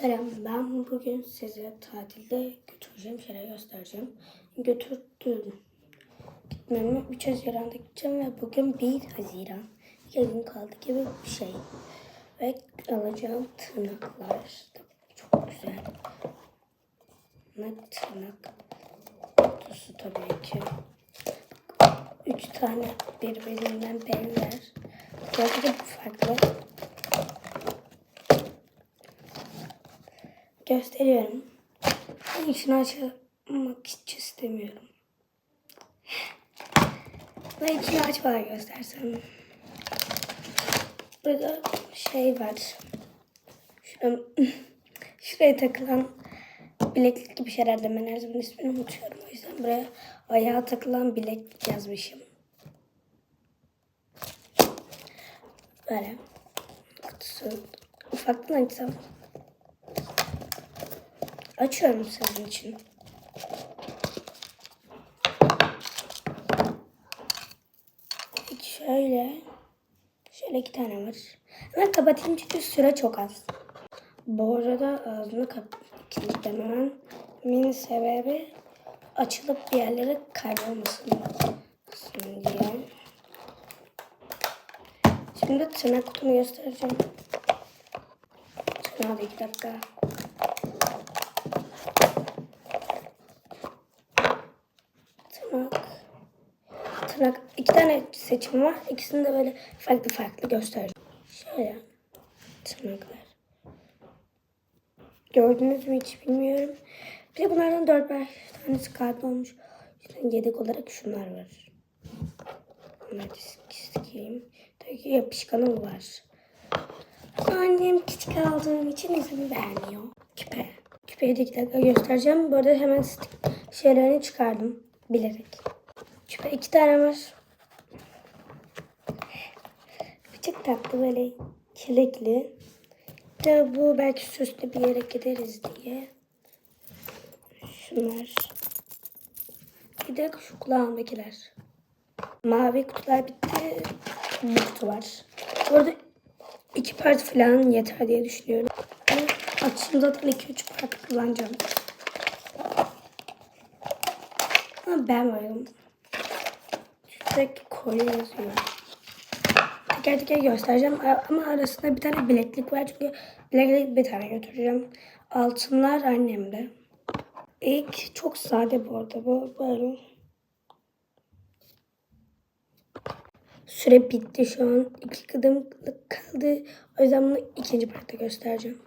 Selam, ben bugün size tatilde götüreceğim şeyler göstereceğim. Götürdüm. Gitmemi 3 Haziran'da gideceğim ve bugün 1 Haziran. 2 gün kaldı gibi bir şey. Ve alacağım tırnaklar. Çok güzel. Ne tırnak kutusu tabii ki. 3 tane birbirinden benzer. Bu farklı. Gösteriyorum. İçini açmak hiç istemiyorum. Ve içini açmadan göstersem. Burada şey var. Şuraya, şuraya takılan bileklik gibi şeyler de ben her zaman ismini unutuyorum. O yüzden buraya ayağa takılan bileklik yazmışım. Böyle. Kutusu. Ufaktan açsam. Açıyorum sizin için. Şöyle. Şöyle iki tane var. Hemen kapatayım çünkü süre çok az. Bu arada ağzını kap kilitlememin min sebebi açılıp bir yerlere kaybolmasın diye. Şimdi tırnak kutumu göstereceğim. Tırnağı da iki dakika. Tırnak. Tırnak. iki tane seçim var. İkisini de böyle farklı farklı göstereceğim. Şöyle. Tırnaklar. Gördünüz mü hiç bilmiyorum. Bir de bunlardan 4-5 tanesi kaybolmuş. İşte yedek olarak şunlar var. Bunları sikeyim. Tabii ki yapışkanım var. Annem küçük aldığım için izin vermiyor. Küpe. Küpeyi de iki dakika göstereceğim. Bu arada hemen şeylerini çıkardım. Bilerek. Küpe iki tane var. Küçük tatlı böyle çilekli. De bu belki süslü bir yere gideriz diye. Şunlar. Bir de şu kulağımdakiler. Mavi kutular bitti. Bu kutu var. Bu arada iki parça falan yeter diye düşünüyorum. Ama Açtığım zaten 2-3 parça kullanacağım. Ben varım. Şuradaki kolye yazıyor. Teker teker göstereceğim ama arasında bir tane bileklik var çünkü bileklik bir tane götüreceğim. Altınlar annemde. İlk çok sade bu arada bu böyle. Süre bitti şu an. İki kadın kaldı. O yüzden bunu ikinci partta göstereceğim.